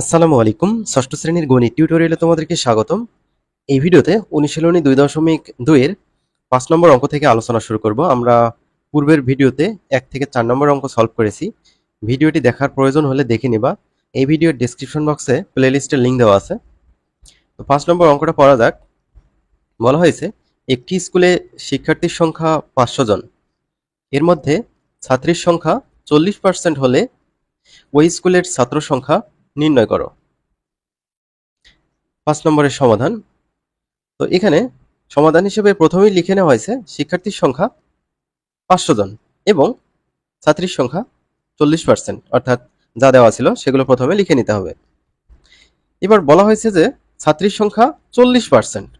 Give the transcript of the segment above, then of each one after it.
আসসালামু আলাইকুম। ষষ্ঠ শ্রেণির গণিত টিউটোরিয়ালে তোমাদেরকে স্বাগতম। এই ভিডিওতে অনুশীলনী দুই দশমিক দুইয়ের পাঁচ নম্বর অঙ্ক থেকে আলোচনা শুরু করব। আমরা পূর্বের ভিডিওতে এক থেকে চার নম্বর অঙ্ক সলভ করেছি। ভিডিওটি দেখার প্রয়োজন হলে দেখে নিবা। এই ভিডিওর ডিসক্রিপশন বক্সে প্লেলিস্টের লিঙ্ক দেওয়া আছে। তো পাঁচ নম্বর অঙ্কটা পড়া যাক। বলা হয়েছে, একটি স্কুলে শিক্ষার্থীর সংখ্যা পাঁচশো জন। এর মধ্যে ছাত্রীর সংখ্যা চল্লিশ পার্সেন্ট হলে ওই স্কুলের ছাত্র সংখ্যা নির্ণয় করো। পাঁচ নম্বরের সমাধান। তো এখানে সমাধান হিসেবে প্রথমেই লিখে নেওয়া হয়েছে শিক্ষার্থীর সংখ্যা পাঁচশো জন এবং ছাত্রীর সংখ্যা চল্লিশ পার্সেন্ট অর্থাৎ যা দেওয়া ছিল সেগুলো প্রথমে লিখে নিতে হবে। এবার বলা হয়েছে যে ছাত্রীর সংখ্যা চল্লিশ পার্সেন্ট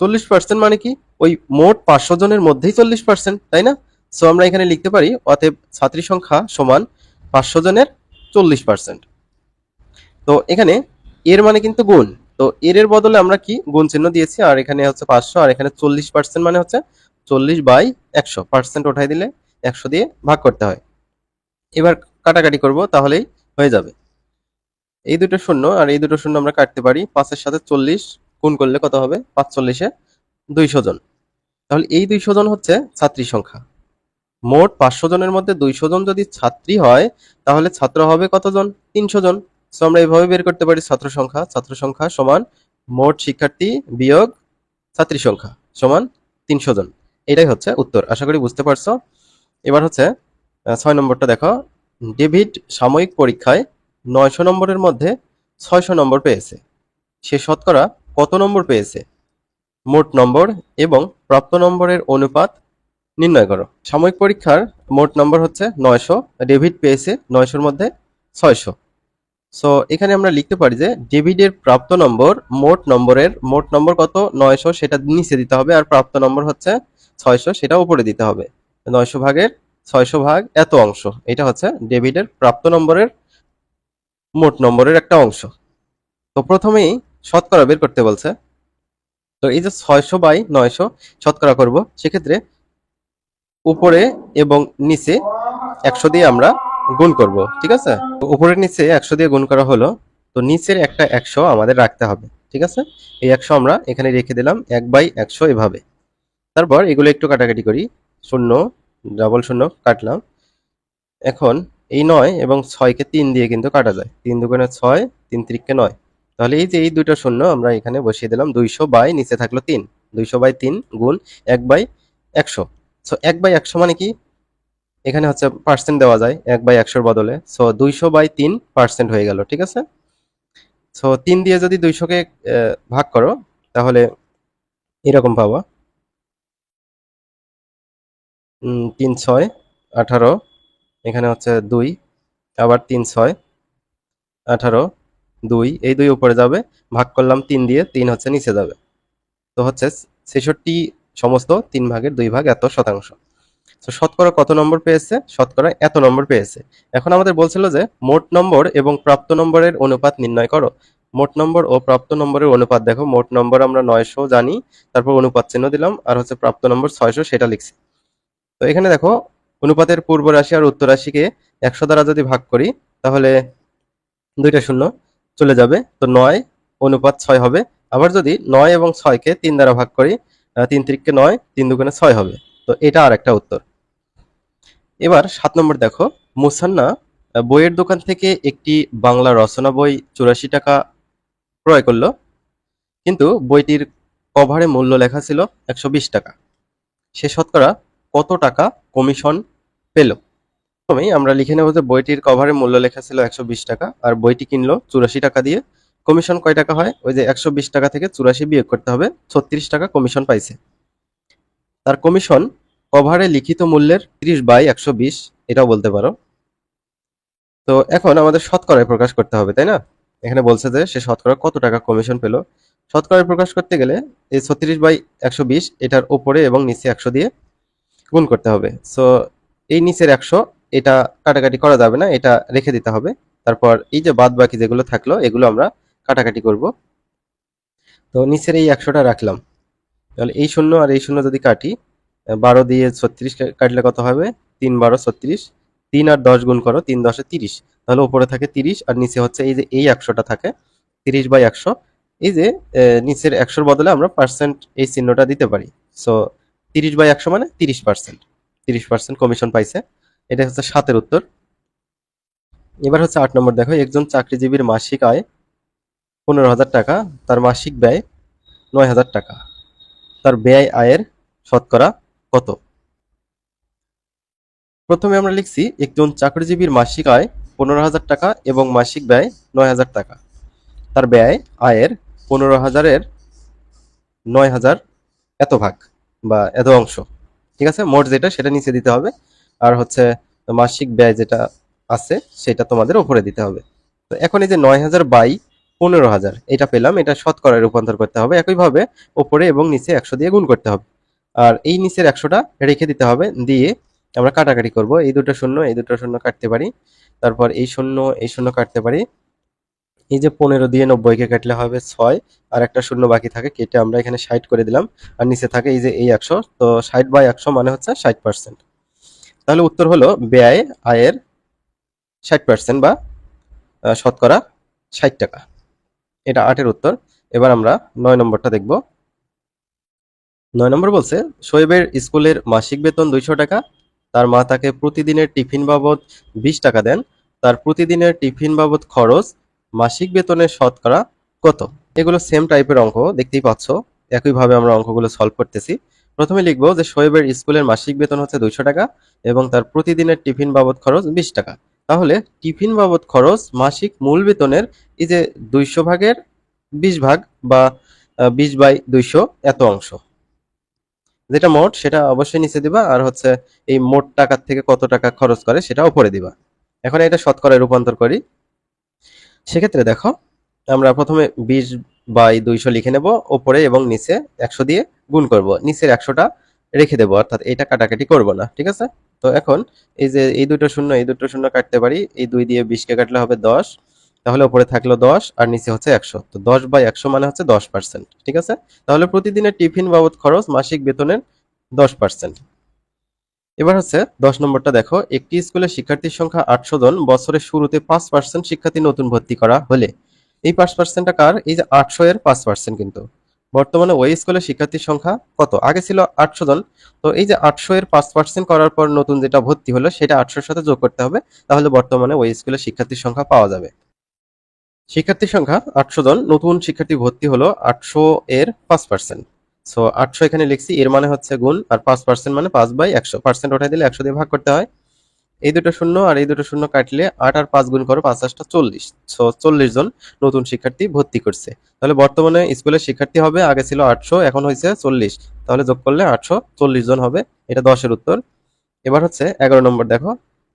চল্লিশ পার্সেন্ট মানে কি? ওই মোট পাঁচশো জনের মধ্যেই চল্লিশ পার্সেন্ট তাই না? সো আমরা এখানে লিখতে পারি, অতএব ছাত্রী সংখ্যা সমান পাঁচশো জনের চল্লিশ পার্সেন্ট তো এখানে এর মানে কিন্তু গুণ। তো এর এর বদলে আমরা কি? গুণ চিহ্ন দিয়েছি, আর এখানে হচ্ছে পাঁচশো, আর এখানে চল্লিশ পার্সেন্ট মানে হচ্ছে চল্লিশ বাই একশো। পার্সেন্ট ওঠাই দিলে একশো দিয়ে ভাগ করতে হয়। এবার কাটাকাটি করব, তাহলেই হয়ে যাবে। এই দুটো শূন্য, আর এই দুটো শূন্য আমরা কাটতে পারি পাঁচের সাথে চল্লিশ গুণ করলে কত হবে? পাঁচ চল্লিশে দুইশো জন। তাহলে এই দুইশো জন হচ্ছে ছাত্রী সংখ্যা। মোট পাঁচশো জনের মধ্যে দুইশো জন যদি ছাত্রী হয়, তাহলে ছাত্র হবে কতজন তিনশো জন। সো আমরা এইভাবে বের করতে পারি ছাত্র সংখ্যা। ছাত্র সংখ্যা সমান মোট শিক্ষার্থী বিয়োগ ছাত্রী সংখ্যা সমান তিনশো জন। এটাই হচ্ছে উত্তর। আশা করি বুঝতে পারছ। এবার হচ্ছে ছয় নম্বরটা দেখো। ডেভিড সাময়িক পরীক্ষায় নয়শো নম্বরের মধ্যে ছয়শো নম্বর পেয়েছে। সে শতকরা কত নম্বর পেয়েছে? মোট নম্বর এবং প্রাপ্ত নম্বরের অনুপাত নির্ণয় করো। সাময়িক পরীক্ষার মোট নম্বর হচ্ছে নয়শো। ডেভিড পেয়েছে নয়শোর মধ্যে ছয়শো। সো এখানে আমরা লিখতে পারি যে ডেভিডের প্রাপ্ত নম্বর মোট নম্বরের, মোট নম্বর কত? নয়শো, সেটা নিচে দিতে হবে। আর প্রাপ্ত নম্বর হচ্ছে ছয়শো সেটা উপরে দিতে হবে। নয়শো ভাগের ছয়শো ভাগ এত অংশ। এটা হচ্ছে ডেভিডের প্রাপ্ত নম্বরের মোট নম্বরের একটা অংশ। তো প্রথমেই শতকরা বের করতে বলছে। তো এই যে ছয়শো বাই নয়শো শতকরা করব, সেক্ষেত্রে উপরে এবং নিচে একশো দিয়ে আমরা গুণ করব, ঠিক আছে? উপরের নিচে একশো দিয়ে গুণ করা হলো, তো নিচের একটা একশো আমাদের রাখতে হবে, ঠিক আছে? এই একশো আমরা এখানে রেখে দিলাম, এক বাই একশো এভাবে। তারপর এগুলো একটু কাটাকাটি করি, শূন্য ডাবল শূন্য কাটলাম। এখন এই নয় এবং ছয়কে তিন দিয়ে কিন্তু কাটা যায়, তিন দুগুণে ছয়, তিন তিরিককে নয়। তাহলে এই যে এই দুটো শূন্য আমরা এখানে বসিয়ে দিলাম, দুইশো বাই নিচে থাকল তিন, দুইশো বাই তিন গুণ এক বাই একশো। সো এক বাই একশো মানে কি? এখানে হচ্ছে পার্সেন্ট দেওয়া যায়, এক বাই একশোর বদলে। সো দুইশো বাই তিন পার্সেন্ট হয়ে গেল, ঠিক আছে? সো তিন দিয়ে যদি দুইশোকে ভাগ করো, তাহলে এরকম পাবা। তিন ছয়, আঠারো, এখানে হচ্ছে দুই, আবার তিন ছয়, আঠারো, দুই, এই দুই উপরে যাবে, ভাগ করলাম তিন দিয়ে তিন হচ্ছে নিচে যাবে। তো হচ্ছে ছেষট্টি সমস্ত তিন ভাগের দুই ভাগ এত শতাংশ। তো শতকরা কত নম্বর পেয়েছে? শতকরা এত নম্বর পেয়েছে। এখন আমাদের বলছিল যে, মোট নম্বর এবং প্রাপ্ত নম্বরের অনুপাত নির্ণয় করো। মোট নম্বর ও প্রাপ্ত নম্বরের অনুপাত দেখো। মোট নম্বর আমরা নয়শো জানি, তারপর অনুপাত চিহ্ন দিলাম, আর হচ্ছে প্রাপ্ত নম্বর ছয়শো, সেটা লিখছি। তো এখানে দেখো, অনুপাতের পূর্ব রাশি আর উত্তর রাশিকে একশো দ্বারা যদি ভাগ করি, তাহলে দুইটা শূন্য চলে যাবে। তো নয়, অনুপাত ছয় হবে। আবার যদি নয় এবং ছয়কে তিন দ্বারা ভাগ করি তিন তিরিককে নয়, তিন দুগুণে ছয় হবে। তো এটা আর একটা উত্তর। এবার সাত নম্বর দেখো, মুসান্না বইয়ের দোকান থেকে একটি বাংলা রচনা বই চুরাশি টাকা ক্রয় করল। কিন্তু বইটির কভারে মূল্য লেখা ছিল একশো বিশ টাকা। সে শতকরা কত টাকা কমিশন পেল? প্রথমেই আমরা লিখে নেব যে বইটির কভারে মূল্য লেখা ছিল একশো বিশ টাকা, আর বইটি কিনলো চুরাশি টাকা দিয়ে। কমিশন কয় টাকা হয়? ওই যে একশো বিশ টাকা থেকে চুরাশি বিয়োগ করতে হবে, ছত্রিশ টাকা কমিশন পাইছে। তার কমিশন কভারে লিখিত মূল্যের তিরিশ বাই একশো বিশ, এটাও বলতে পারো। তো এখন আমাদের শতকরায় প্রকাশ করতে হবে, তাই না? এখানে বলছে যে সে শতকরা কত টাকা কমিশন পেল? শতকরায় প্রকাশ করতে গেলে এই ছত্রিশ বাই একশো বিশ, এটার উপরে এবং নিচে একশো দিয়ে গুণ করতে হবে। সো এই নিচের একশো, এটা কাটাকাটি করা যাবে না, এটা রেখে দিতে হবে। তারপর এই যে বাদ বাকি যেগুলো থাকল, এগুলো আমরা কাটাকাটি করব। তো নিচের এই একশোটা রাখলাম। তাহলে এই শূন্য আর এই শূন্য যদি কাটি বারো দিয়ে ছত্রিশ কাটলে কত হবে? তিন বারো ছত্রিশ। তিন আর দশ গুণ করো, তিন দশে তিরিশ। তাহলে উপরে থাকে তিরিশ আর নিচে হচ্ছে এই যে এই একশোটা থাকে, তিরিশ বাই একশো। এই যে নিচের একশোর বদলে আমরা পার্সেন্ট এই চিহ্নটা দিতে পারি। সো তিরিশ বাই একশো মানে তিরিশ পার্সেন্ট। তিরিশ পার্সেন্ট কমিশন পাইছে। এটা হচ্ছে সাতের উত্তর। এবার হচ্ছে আট নম্বর দেখো, একজন চাকরিজীবীর মাসিক আয় পনেরো হাজার টাকা, তার মাসিক ব্যয় নয় হাজার টাকা। তার ব্যয় আয়ের শতকরা কত? প্রথমে আমরা লিখছি একজন চাকরিজীবীর মাসিক আয় পনেরো হাজার টাকা এবং মাসিক ব্যয় নয় হাজার টাকা। তার ব্যয় আয়ের পনেরো হাজারের নয় হাজার এত ভাগ বা এত অংশ। ঠিক আছে? মোট যেটা, সেটা নিচে দিতে হবে। আর হচ্ছে মাসিক ব্যয় যেটা আছে, সেটা তোমাদের উপরে দিতে হবে। তো এখন এই যে নয় হাজার বাই পনেরো হাজার, এটা পেলাম। এটা শতকরায় রূপান্তর করতে হবে। একইভাবে উপরে এবং নিচে একশো দিয়ে গুণ করতে হবে। আর এই নিচের একশোটা রেখে দিতে হবে দিয়ে আমরা কাটাকাটি করব। এই দুটো শূন্য, এই দুটো শূন্য কাটতে পারি। তারপর এই শূন্য এই শূন্য কাটতে পারি। এই যে পনেরো দিয়ে নব্বইকে কাটলে হবে ছয়, আর একটা শূন্য বাকি থাকে, কেটে আমরা এখানে ষাট করে দিলাম। আর নিচে থাকে এই যে এই একশো, তো ষাট বাই একশো মানে হচ্ছে ষাট পার্সেন্ট। তাহলে উত্তর হলো ব্যয় আয়ের ষাট পার্সেন্ট বা শতকরা ষাট টাকা। এটা আটের উত্তর। এবার আমরা নয় নম্বরটা দেখব। নয় নম্বর বলছে, শোয়েবের স্কুলের মাসিক বেতন দুইশো টাকা, তার মা তাকে প্রতিদিনের টিফিন বাবদ বিশ টাকা দেন, তার প্রতিদিনের টিফিন বাবদ খরচ, মাসিক বেতনের শতকরা কত? এগুলো সেম টাইপের অঙ্ক, দেখতেই পাচ্ছ, একইভাবে আমরা অঙ্কগুলো সলভ করতেছি। প্রথমে লিখব যে, শোয়েবের স্কুলের মাসিক বেতন হচ্ছে দুইশো টাকা এবং তার প্রতিদিনের টিফিন বাবদ খরচ বিশ টাকা। তাহলে, টিফিন বাবদ খরচ মাসিক মূল বেতনের এই যে দুইশো ভাগের বিশ ভাগ বা বিশ বাই দুইশো এত অংশ। যেটা মোট, সেটা অবশ্যই নিচে দিবা, আর হচ্ছে এই মোট টাকার থেকে কত টাকা খরচ করে সেটা উপরে দিবা। এখন এটা শতকরায় রূপান্তর করি। সেক্ষেত্রে দেখো, আমরা প্রথমে বিশ বাই দুইশো লিখে নেব, ওপরে এবং নিচে একশো দিয়ে গুণ করব। নিচের একশোটা রেখে দেবো, অর্থাৎ এটা কাটাকাটি করব না, ঠিক আছে? তো এখন এই যে এই দুটো শূন্য, এই দুটো শূন্য কাটতে পারি, এই দুই দিয়ে বিশকে কাটলে হবে দশ তাহলে উপরে থাকল দশ আর নিচে হচ্ছে একশো। তো দশ বাই একশো মানে হচ্ছে দশ পার্সেন্ট ঠিক আছে? তাহলে প্রতিদিনের টিফিন বাবদ খরচ মাসিক বেতনের দশ পার্সেন্ট এবার হচ্ছে দশ নম্বরটা দেখো, একটি স্কুলের শিক্ষার্থীর সংখ্যা আটশো জন, বছরের শুরুতে পাঁচ পার্সেন্ট শিক্ষার্থী নতুন ভর্তি করা হলে। এই পাঁচ পার্সেন্টটা কার? এই যে আটশো এর পাঁচ পার্সেন্ট কিন্তু। বর্তমানে ওই স্কুলের শিক্ষার্থীর সংখ্যা কত? আগে ছিল আটশো জন। তো এই যে আটশো এর পাঁচ পার্সেন্ট করার পর নতুন যেটা ভর্তি হলো, সেটা আটশোর সাথে যোগ করতে হবে। তাহলে বর্তমানে ওই স্কুলের শিক্ষার্থীর সংখ্যা পাওয়া যাবে। শিক্ষার্থীর সংখ্যা আটশো জন, নতুন শিক্ষার্থী ভর্তি হলো আটশো এর পাঁচ পার্সেন্ট সো আটশো এখানে লিখছি, এর মানে হচ্ছে গুণ, আর পাঁচ পার্সেন্ট মানে পাঁচ বাই একশো। পার্সেন্ট ওঠাই দিলে একশো দিয়ে ভাগ করতে হয়। এই দুটো শূন্য আর এই দুটো শূন্য কাটলে আট আর পাঁচ গুণ করো, পাঁচ আটটা চল্লিশ। সো চল্লিশ জন নতুন শিক্ষার্থী ভর্তি করছে। তাহলে বর্তমানে স্কুলের শিক্ষার্থী হবে, আগে ছিল আটশো, এখন হয়েছে চল্লিশ। তাহলে যোগ করলে আটশো চল্লিশ জন হবে, এটা দশের উত্তর। এবার হচ্ছে এগারো নম্বর দেখো।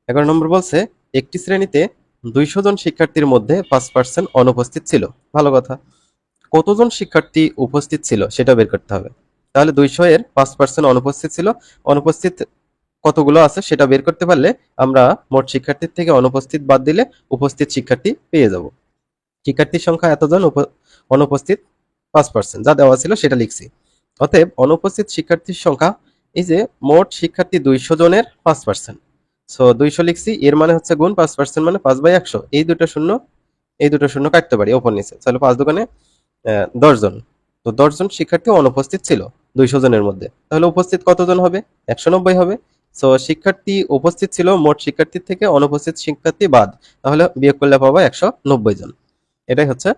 এগারো নম্বর বলছে, একটি শ্রেণীতে দুইশো জন শিক্ষার্থীর মধ্যে পাঁচ পার্সেন্ট অনুপস্থিত ছিল। ভালো কথা। কতজন শিক্ষার্থী উপস্থিত ছিল সেটা বের করতে হবে। তাহলে দুইশো এর পাঁচ পার্সেন্ট অনুপস্থিত ছিল। অনুপস্থিত কতগুলো আছে সেটা বের করতে পারলে আমরা মোট শিক্ষার্থীর থেকে অনুপস্থিত বাদ দিলে উপস্থিত শিক্ষার্থী পেয়ে যাব। শিক্ষার্থীর সংখ্যা এতজন অনুপস্থিত পাঁচ পার্সেন্ট যা দেওয়া ছিল সেটা লিখছি। অতএব অনুপস্থিত শিক্ষার্থীর সংখ্যা এই যে মোট শিক্ষার্থী দুইশো জনের পাঁচ পার্সেন্ট সো দুইশো লিখছি, এর মানে হচ্ছে গুণ, পাঁচ পার্সেন্ট মানে পাঁচ বাই একশো। এই দুটো শূন্য, এই দুটো শূন্য কাটতে পারি ওপর নিচে। তাহলে পাঁচ দোকানে দশজন তো দশজন শিক্ষার্থী অনুপস্থিত ছিল দুইশো জনের মধ্যে। তাহলে উপস্থিত কতজন হবে? একশো নব্বই হবে। সো শিক্ষার্থী উপস্থিত ছিল মোট শিক্ষার্থীর থেকে অনুপস্থিত শিক্ষার্থী বাদ। তাহলে বিয়োগ করলে পাবো একশো নব্বই জন। এটাই হচ্ছে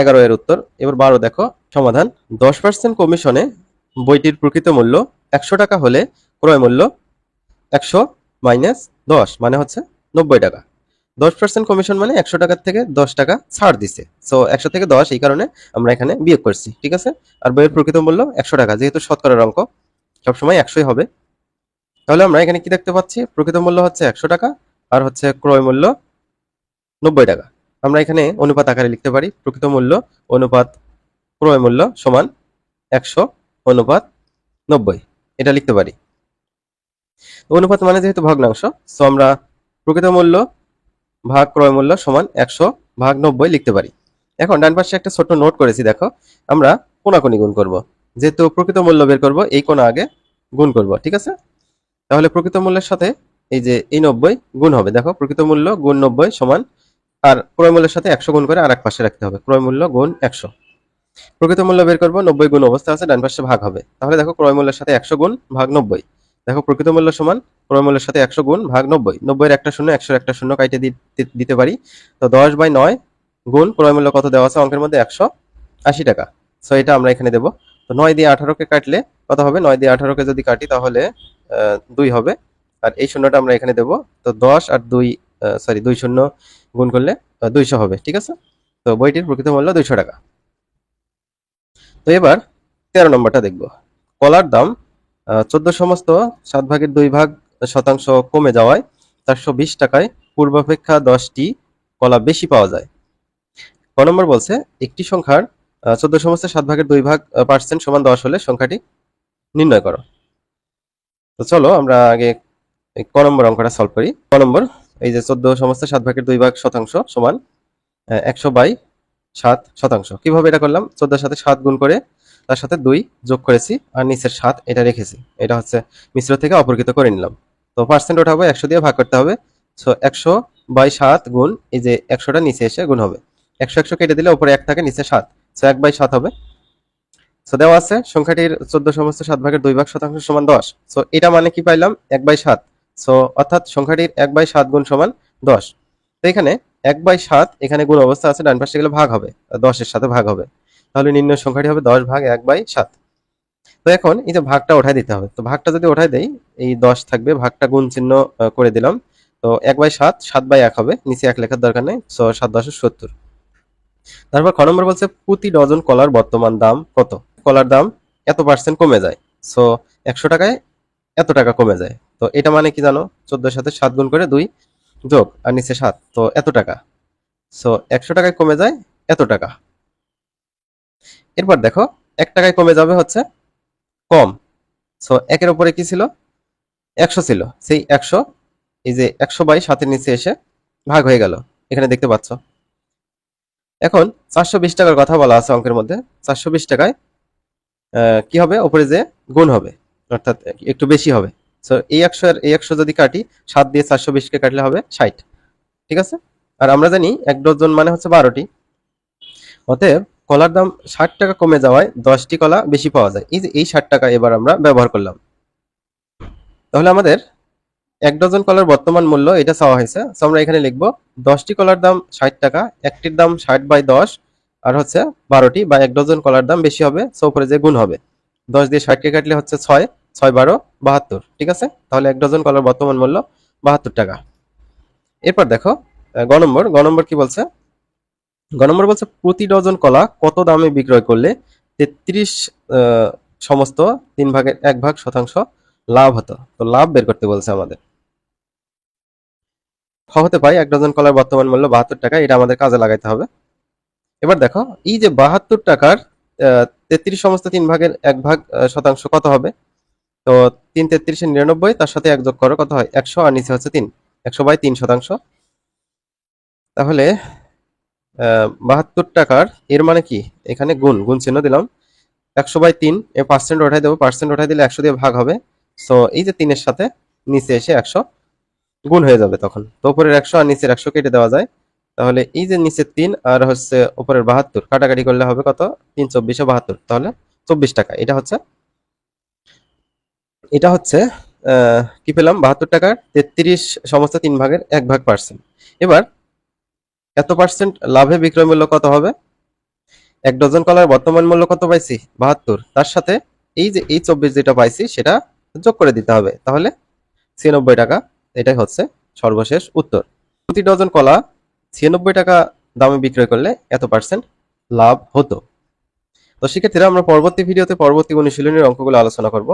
এগারো এর উত্তর। এবার বারো দেখো, সমাধান। দশ পার্সেন্ট কমিশনে বইটির প্রকৃত মূল্য একশো টাকা হলে ক্রয় মূল্য একশো মাইনাস দশ মানে হচ্ছে নব্বই টাকা। দশ পার্সেন্ট কমিশন মানে একশো টাকার থেকে দশ টাকা ছাড় দিছে। সো একশো থেকে দশ, এই কারণে আমরা এখানে বিয়োগ করছি, ঠিক আছে? আর বইয়ের প্রকৃত মূল্য একশো টাকা, যেহেতু শতকরার অঙ্ক, সবসময় একশোই হবে। তাহলে আমরা এখানে কি দেখতে পাচ্ছি? প্রকৃত মূল্য হচ্ছে একশো টাকা, আর হচ্ছে ক্রয় মূল্য নব্বই টাকা। আমরা এখানে অনুপাত আকারে লিখতে পারি, প্রকৃত মূল্য অনুপাত ক্রয় মূল্য সমান একশো অনুপাত নব্বই। এটা লিখতে পারি। অনুপাত মানে যেহেতু ভগ্নাংশ সো আমরা প্রকৃত মূল্য ভাগ ক্রয় মূল্য সমান একশো ভাগ নব্বই লিখতে পারি। এখন ডান পাশে একটা ছোট্ট নোট করেছি, দেখো, আমরা কোনাকুনি গুণ করব। যেহেতু প্রকৃত মূল্য বের করব, এই কোণা আগে গুণ করব, ঠিক আছে? তাহলে প্রকৃত মূল্যের সাথে এই যে এই নব্বই গুণ হবে, দেখো, প্রকৃত মূল্য গুণ নব্বই সমান, আর ক্রয় মূল্যের সাথে একশো গুণ করে আর এক পাশে রাখতে হবে, ক্রয় মূল্য গুণ একশো। প্রকৃত মূল্য বের করব, নব্বই গুণ অবস্থা আছে, ডান পাশে ভাগ হবে। তাহলে দেখো, ক্রয় মূল্যের সাথে একশো গুণ ভাগ নব্বই। দেখো, প্রকৃত মূল্য সমান ক্রয় মূল্যের সাথে একশো গুণ ভাগ নব্বই। নব্বইয়ের একটা শূন্য, একশোর একটা শূন্য কাইটে দিতে- পারি। তো দশ বাই নয় গুণ ক্রয় মূল্য কত দেওয়া আছে? অঙ্কের মধ্যে একশো আশি টাকা। সো এটা আমরা এখানে দেবো। তো নয় দিয়ে আঠারোকে কাটলে কত হবে? নয় দিয়ে আঠারোকে যদি কাটি তাহলে দুই হবে। আর এই শূন্যটা আমরা এখানে দেবো। তো দশ আর দুই সরি দুই শূন্য গুণ করলে দুইশো হবে, ঠিক আছে? তো বইটির প্রকৃত মূল্য দুইশো টাকা। তো এবার তেরো নম্বরটা দেখব। কলার দাম চোদ্দ সমস্ত, সাত ভাগের দুই ভাগ শতাংশ কমে যাওয়ায় চারশো বিশ টাকায় পূর্বাপেক্ষা দশটি কলা বেশি পাওয়া যায়। ক নম্বর বলছে, একটি সংখ্যার চোদ্দ সমস্ত, সাত ভাগের দুই ভাগ পার্সেন্ট সমান দশ হলে সংখ্যাটি নির্ণয় করো। তো চলো আমরা আগে ক নম্বর অঙ্কটা সলভ করি। ক নম্বর, এই যে চোদ্দ সমস্ত, সাত ভাগের দুই ভাগ শতাংশ সমান একশো বাই সাত শতাংশ। কীভাবে এটা করলাম? চোদ্দোর সাথে সাত গুণ করে তার সাথে দুই যোগ করেছি আর নিচের সাত এটা রেখেছি। এটা হচ্ছে মিশ্র থেকে অপরকৃত করে নিলাম। তো পার্সেন্ট ওঠাবো, একশো দিয়ে ভাগ করতে হবে। সো একশো বাই সাত গুণ এই যে একশোটা নিচে এসে গুণ হবে। একশো একশো কেটে দিলে উপরে এক থাকে, নিচে সাত। সো এক বাই সাত হবে। সো দেওয়া আছে, সংখ্যাটির চোদ্দ সমস্ত সাত ভাগের দুই ভাগ শতাংশ সমান দশ। সো এটা মানে কি পাইলাম? এক বাই সাত। সো অর্থাৎ সংখ্যাটির এক বাই সাত গুণ সমান দশ। তো এখানে এক বাই সাত এখানে গুণ অবস্থা আছে, ডান পাশে গেলে ভাগ হবে, দশের সাথে ভাগ হবে। তাহলে নির্ণয় সংখ্যাটি হবে দশ ভাগ এক বাই সাত। তো এখন এই যে ভাগটা ওঠাই দিতে হবে, তো ভাগটা যদি ওঠাই দেই, এই দশ থাকবে, ভাগটা গুণ চিহ্ন করে দিলাম। তো এক বাই সাত সাত বাই এক হবে, নিচে এক লেখার দরকার নেই সাত, দশ, সত্তর। তারপর খ নম্বর বলছে, প্রতি ডজন কলার বর্তমান দাম কত? কলার দাম এত পার্সেন্ট কমে যায় সো একশো টাকায় এত টাকা কমে যায়। তো এটা মানে কি জানো? চোদ্দোর সাথে সাত গুণ করে দুই যোগ, আর নিচে সাত, তো এত টাকা। সো একশো টাকায় কমে যায়, এত টাকা। এরপর দেখো, এক টাকায় কমে যাবে হচ্ছে কম। সো একের উপরে কি ছিল? একশো ছিল। সেই একশো, এই যে একশো বাই সাতের নিচে এসে ভাগ হয়ে গেল। এখানে দেখতে পাচ্ছ। এখন চারশো বিশ টাকার কথা বলা আছে অঙ্কের মধ্যে। চারশো বিশ টাকায় কি হবে? ওপরে যে গুণ হবে, অর্থাৎ একটু বেশি হবে। সো এই একশো আর এই একশো যদি কাটি, সাত দিয়ে চারশো বিশকে কাটলে হবে ষাট। ঠিক আছে? আর আমরা জানি এক ডজন মানে হচ্ছে বারোটি। অতএব কলার দাম ষাট টাকা কমে যাওয়ায় দশটি কলা বেশি পাওয়া যায়। এই যে, এই ষাট টাকা এবার আমরা ব্যবহার করলাম। তাহলে আমাদের এক ডজন কলার বর্তমান মূল্য এটা চাওয়া হয়েছে। So, আমরা এখানে লিখব, দশটি কলার দাম ষাট টাকা, একটির দাম ষাট বাই দশ, আর হচ্ছে বারোটি বা এক ডজন কলার দাম বেশি হবে সো উপরে যে গুণ হবে। দশ দিয়ে ষাটকে কাটলে হচ্ছে ছয় ছয় বারো, বাহাত্তর, ঠিক আছে? তাহলে এক ডজন কলার বর্তমান মূল্য বাহাত্তর টাকা। এরপর দেখো গ নম্বর গ নম্বর কি বলছে? গ নম্বর বলছে, প্রতি ডজন কলা কত দামে বিক্রয় করলে তেত্রিশ সমস্ত তিন ভাগের এক ভাগ শতাংশ লাভ হতো? তো লাভ বের করতে বলছে আমাদের। খ হতে পাই এক ডজন কলার বর্তমান মূল্য বাহাত্তর টাকা, এটা আমাদের কাজে লাগাইতে হবে। এবার দেখো, এই যে বাহাত্তর টাকার তেত্রিশ সমস্ত তিন ভাগের এক ভাগ শতাংশ কত হবে? তো তিন তেত্রিশে নিরানব্বই, তার সাথে এক যোগ করো, কত হয়? একশো, আর নিচে হচ্ছে তিন। একশো বাই তিন শতাংশ। তাহলে বাহাত্তর টাকার, এর মানে কি? এখানে গুণ গুণ চিহ্ন দিলাম। একশো বাই তিন, এ পার্সেন্ট ওঠাই দেবো। পার্সেন্ট ওঠাই দিলে একশো দিয়ে ভাগ হবে। সো এই যে তিনের সাথে নিচে এসে একশো গুণ হয়ে যাবে তখন। তো উপরের একশো আর নিচের একশো কেটে দেওয়া যায়। তাহলে এই যে নিচের তিন আর হচ্ছে উপরের বাহাত্তর, কাটাকাটি করলে হবে কত? তিন চব্বিশে বাহাত্তর। তাহলে চব্বিশ টাকা। এটা হচ্ছে এটা হচ্ছে কি পেলাম? বাহাত্তর টাকার তেত্রিশ সমস্ত তিন ভাগের এক ভাগ পার্সেন্ট এবার এত পার্সেন্ট লাভে বিক্রয় মূল্য কত হবে? এক ডজন কলার বর্তমান মূল্য কত পাইছি? বাহাত্তর। তার সাথে এই যে এই চব্বিশ যেটা পাইছি, সেটা যোগ করে দিতে হবে। তাহলে ছিয়ানব্বই টাকা। এটাই হচ্ছে সর্বশেষ উত্তর। প্রতি ডজন কলা ছিয়ানব্বই টাকা দামে বিক্রয় করলে এত পার্সেন্ট লাভ হতো। তো সেক্ষেত্রে আমরা পরবর্তী ভিডিওতে পরবর্তী অনুশীলনের অঙ্কগুলো আলোচনা করব।